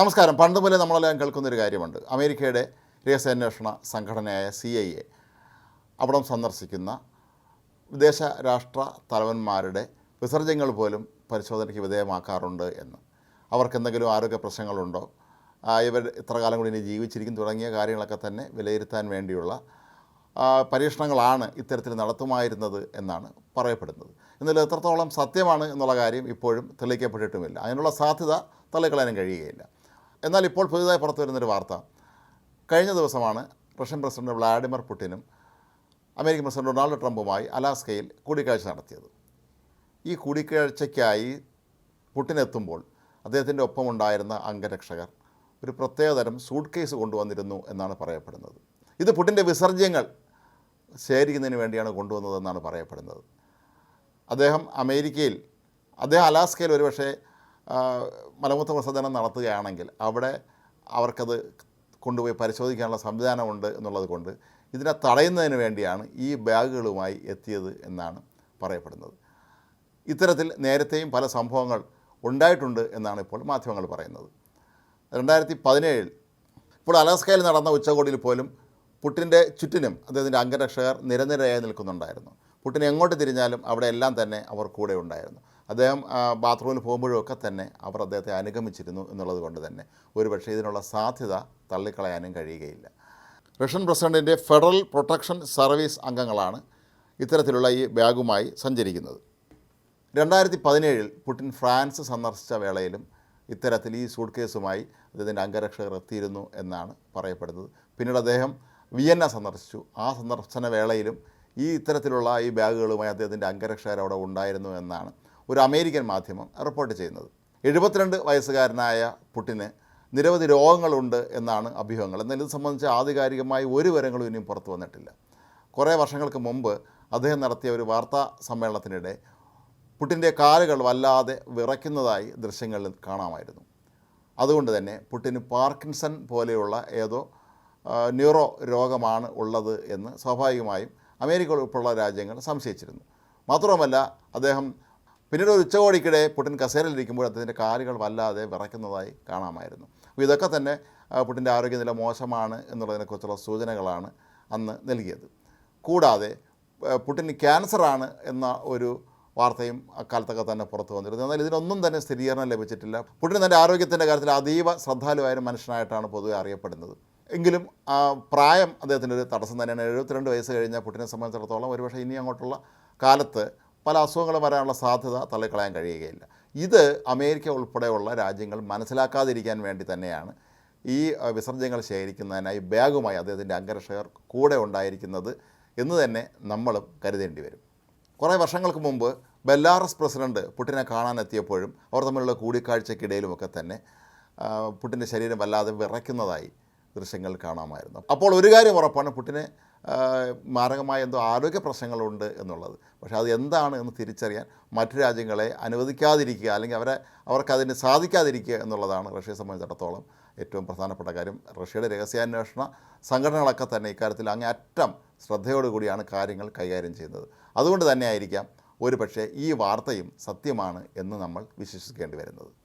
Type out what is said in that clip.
നമസ്കാരം. പണ്ട് മുതലേ നമ്മളെല്ലാം കേൾക്കുന്നൊരു കാര്യമുണ്ട്. അമേരിക്കയുടെ രഹസ്യാന്വേഷണ സംഘടനയായ സി ഐ എ അവിടം സന്ദർശിക്കുന്ന വിദേശ രാഷ്ട്ര തലവന്മാരുടെ വിസർജ്യങ്ങൾ പോലും പരിശോധനയ്ക്ക് വിധേയമാക്കാറുണ്ട് എന്ന്. അവർക്ക് എന്തെങ്കിലും ആരോഗ്യ പ്രശ്നങ്ങളുണ്ടോ? ഇവർ ഇത്ര കാലം കൂടി ഇനി ജീവിച്ചിരിക്കും തുടങ്ങിയ കാര്യങ്ങളൊക്കെ തന്നെ വിലയിരുത്താൻ വേണ്ടിയുള്ള പരീക്ഷണങ്ങളാണ് ഇത്തരത്തിൽ നടത്തുമായിരുന്നത് എന്നാണ് പറയപ്പെടുന്നത്. എന്നാൽ എത്രത്തോളം സത്യമാണ് എന്നുള്ള കാര്യം ഇപ്പോഴും തെളിയിക്കപ്പെട്ടിട്ടുമില്ല. അതിനുള്ള സാധ്യത തള്ളിക്കളയാനും കഴിയുകയില്ല. എന്നാൽ ഇപ്പോൾ പുതിയതായി പുറത്തു വരുന്നൊരു വാർത്ത. കഴിഞ്ഞ ദിവസമാണ് റഷ്യൻ പ്രസിഡന്റ് വ്ളാഡിമിർ പുടിനും അമേരിക്കൻ പ്രസിഡന്റ് ഡൊണാൾഡ് ട്രംപുമായി അലാസ്കയിൽ കൂടിക്കാഴ്ച നടത്തിയത്. ഈ കൂടിക്കാഴ്ചയ്ക്കായി പുട്ടിനെത്തുമ്പോൾ അദ്ദേഹത്തിന്റെ ഒപ്പമുണ്ടായിരുന്ന അംഗരക്ഷകർ ഒരു പ്രത്യേകതരം സൂട്ട് കേസ് കൊണ്ടുവന്നിരുന്നു എന്നാണ് പറയപ്പെടുന്നത്. ഇത് പുടിന്റെ വിസർജ്യങ്ങൾ ശേഖരിക്കുന്നതിന് വേണ്ടിയാണ് കൊണ്ടുവന്നതെന്നാണ് പറയപ്പെടുന്നത്. അദ്ദേഹം അമേരിക്കയിൽ അദ്ദേഹം അലാസ്കയിൽ ഒരുപക്ഷെ മലമൂത്ര വിസർജനം നടത്തുകയാണെങ്കിൽ അവിടെ അവർക്കത് കൊണ്ടുപോയി പരിശോധിക്കാനുള്ള സംവിധാനമുണ്ട് എന്നുള്ളത് കൊണ്ട് ഇതിനെ തടയുന്നതിന് വേണ്ടിയാണ് ഈ ബാഗുകളുമായി എത്തിയത് എന്നാണ് പറയപ്പെടുന്നത്. ഇത്തരത്തിൽ നേരത്തെയും പല സംഭവങ്ങൾ ഉണ്ടായിട്ടുണ്ട് എന്നാണ് ഇപ്പോൾ മാധ്യമങ്ങൾ പറയുന്നത്. രണ്ടായിരത്തി പതിനേഴിൽ ഇപ്പോൾ അലാസ്കയിൽ നടന്ന ഉച്ചകോടിയിൽ പോലും പുട്ടിന്റെ ചുറ്റിനും അദ്ദേഹത്തിന്റെ അംഗരക്ഷകർ നിരനിരയായി നിൽക്കുന്നുണ്ടായിരുന്നു. പുട്ടിൻ എങ്ങോട്ട് തിരിഞ്ഞാലും അവിടെ എല്ലാം തന്നെ അവർ കൂടെ ഉണ്ടായിരുന്നു. അദ്ദേഹം ബാത്റൂമിൽ പോകുമ്പോഴൊക്കെ തന്നെ അവർ അദ്ദേഹത്തെ അനുഗമിച്ചിരുന്നു എന്നുള്ളത് കൊണ്ട് തന്നെ ഒരുപക്ഷെ ഇതിനുള്ള സാധ്യത തള്ളിക്കളയാനും കഴിയുകയില്ല. റഷ്യൻ പ്രസിഡന്റിന്റെ ഫെഡറൽ പ്രൊട്ടക്ഷൻ സർവീസ് അംഗങ്ങളാണ് ഇത്തരത്തിലുള്ള ഈ ബാഗുമായി സഞ്ചരിക്കുന്നത്. രണ്ടായിരത്തി പതിനേഴിൽ പുടിൻ ഫ്രാൻസ് സന്ദർശിച്ച വേളയിലും ഇത്തരത്തിൽ ഈ സൂട്ട് കേസുമായി അദ്ദേഹത്തിന്റെ അംഗരക്ഷകർ എത്തിയിരുന്നു എന്നാണ് പറയപ്പെടുന്നത്. പിന്നീട് അദ്ദേഹം വിയന്ന സന്ദർശിച്ചു. ആ സന്ദർശന വേളയിലും ഈ ഇത്തരത്തിലുള്ള ഈ ബാഗുകളുമായി അദ്ദേഹത്തിന്റെ അംഗരക്ഷകർ അവിടെ ഉണ്ടായിരുന്നു എന്നാണ് ഒരു അമേരിക്കൻ മാധ്യമം റിപ്പോർട്ട് ചെയ്യുന്നത്. എഴുപത്തിരണ്ട് വയസ്സുകാരനായ പുട്ടിന് നിരവധി രോഗങ്ങളുണ്ട് എന്നാണ് അഭ്യൂഹങ്ങൾ. എന്നാൽ ഇത് സംബന്ധിച്ച് ആധികാരികമായി ഒരു വിവരങ്ങളും ഇനിയും പുറത്തു വന്നിട്ടില്ല. കുറേ വർഷങ്ങൾക്ക് മുമ്പ് അദ്ദേഹം നടത്തിയ ഒരു വാർത്താ സമ്മേളനത്തിനിടെ പുട്ടിന്റെ കാലുകൾ വല്ലാതെ വിറയ്ക്കുന്നതായി ദൃശ്യങ്ങളിൽ കാണാമായിരുന്നു. അതുകൊണ്ട് തന്നെ പുട്ടിന് പാർക്കിൻസൺ പോലെയുള്ള ഏതോ ന്യൂറോ രോഗമാണ് ഉള്ളത് എന്ന് സ്വാഭാവികമായും അമേരിക്ക ഉൾപ്പെടെയുള്ള രാജ്യങ്ങൾ സംശയിച്ചിരുന്നു. മാത്രവുമല്ല അദ്ദേഹം പിന്നീട് ഒരു ഉച്ചകോടിക്കിടെ പുട്ടിൻ കസേരയിലിരിക്കുമ്പോൾ അദ്ദേഹത്തിന്റെ കാലുകൾ വല്ലാതെ വിറയ്ക്കുന്നതായി കാണാമായിരുന്നു. അപ്പോൾ ഇതൊക്കെ തന്നെ പുടിന്റെ ആരോഗ്യനില മോശമാണ് എന്നുള്ളതിനെക്കുറിച്ചുള്ള സൂചനകളാണ് അന്ന് നൽകിയത്. കൂടാതെ പുടിന് ക്യാൻസറാണ് എന്ന ഒരു വാർത്തയും അക്കാലത്തൊക്കെ തന്നെ പുറത്തു വന്നിരുന്നു. എന്നാൽ ഇതിനൊന്നും തന്നെ സ്ഥിരീകരണം ലഭിച്ചിട്ടില്ല. പുട്ടിന് തന്റെ ആരോഗ്യത്തിന്റെ കാര്യത്തിൽ അതീവ ശ്രദ്ധാലുവായ മനുഷ്യനായിട്ടാണ് പൊതുവെ അറിയപ്പെടുന്നത്. എങ്കിലും പ്രായം അദ്ദേഹത്തിന്റെ ഒരു തടസ്സം തന്നെയാണ്. എഴുപത്തിരണ്ട് വയസ്സ് കഴിഞ്ഞാൽ പുട്ടിനെ സംബന്ധിച്ചിടത്തോളം ഒരുപക്ഷെ ഇനി അങ്ങോട്ടുള്ള കാലത്ത് പല അസുഖങ്ങൾ വരാനുള്ള സാധ്യത തള്ളിക്കളയാൻ കഴിയുകയില്ല. ഇത് അമേരിക്ക ഉൾപ്പെടെയുള്ള രാജ്യങ്ങൾ മനസ്സിലാക്കാതിരിക്കാൻ വേണ്ടി തന്നെയാണ് ഈ വിസർജ്യങ്ങൾ ശേഖരിക്കുന്നതിനായി ബാഗുമായി അദ്ദേഹത്തിന്റെ അംഗരക്ഷകർ കൂടെ ഉണ്ടായിരിക്കുന്നത് എന്ന് തന്നെ നമ്മളും കരുതേണ്ടി വരും. കുറേ വർഷങ്ങൾക്ക് മുമ്പ് ബെല്ലാറസ് പ്രസിഡന്റ് പുട്ടിനെ കാണാനെത്തിയപ്പോഴും അവർ തമ്മിലുള്ള കൂടിക്കാഴ്ചയ്ക്കിടയിലുമൊക്കെ തന്നെ പുട്ടിന്റെ ശരീരം വല്ലാതെ വിറയ്ക്കുന്നതായി ദൃശ്യങ്ങൾ കാണാമായിരുന്നു. അപ്പോൾ ഒരു കാര്യം ഉറപ്പാണ് പുട്ടിന് മാരകമായ എന്തോ ആരോഗ്യ പ്രശ്നങ്ങളുണ്ട് എന്നുള്ളത്. പക്ഷേ അത് എന്താണ് എന്ന് തിരിച്ചറിയാൻ മറ്റു രാജ്യങ്ങളെ അനുവദിക്കാതിരിക്കുക അല്ലെങ്കിൽ അവരെ അവർക്കതിന് സാധിക്കാതിരിക്കുക എന്നുള്ളതാണ് റഷ്യയെ സംബന്ധിച്ചിടത്തോളം ഏറ്റവും പ്രധാനപ്പെട്ട കാര്യം. റഷ്യയുടെ രഹസ്യാന്വേഷണ സംഘടനകളൊക്കെ തന്നെ ഇക്കാര്യത്തിൽ അങ്ങേയറ്റം ശ്രദ്ധയോടുകൂടിയാണ് കാര്യങ്ങൾ കൈകാര്യം ചെയ്യുന്നത്. അതുകൊണ്ട് തന്നെയായിരിക്കാം ഒരു പക്ഷേ ഈ വാർത്തയും സത്യമാണ് എന്ന് നമ്മൾ വിശ്വസിക്കേണ്ടി വരുന്നത്.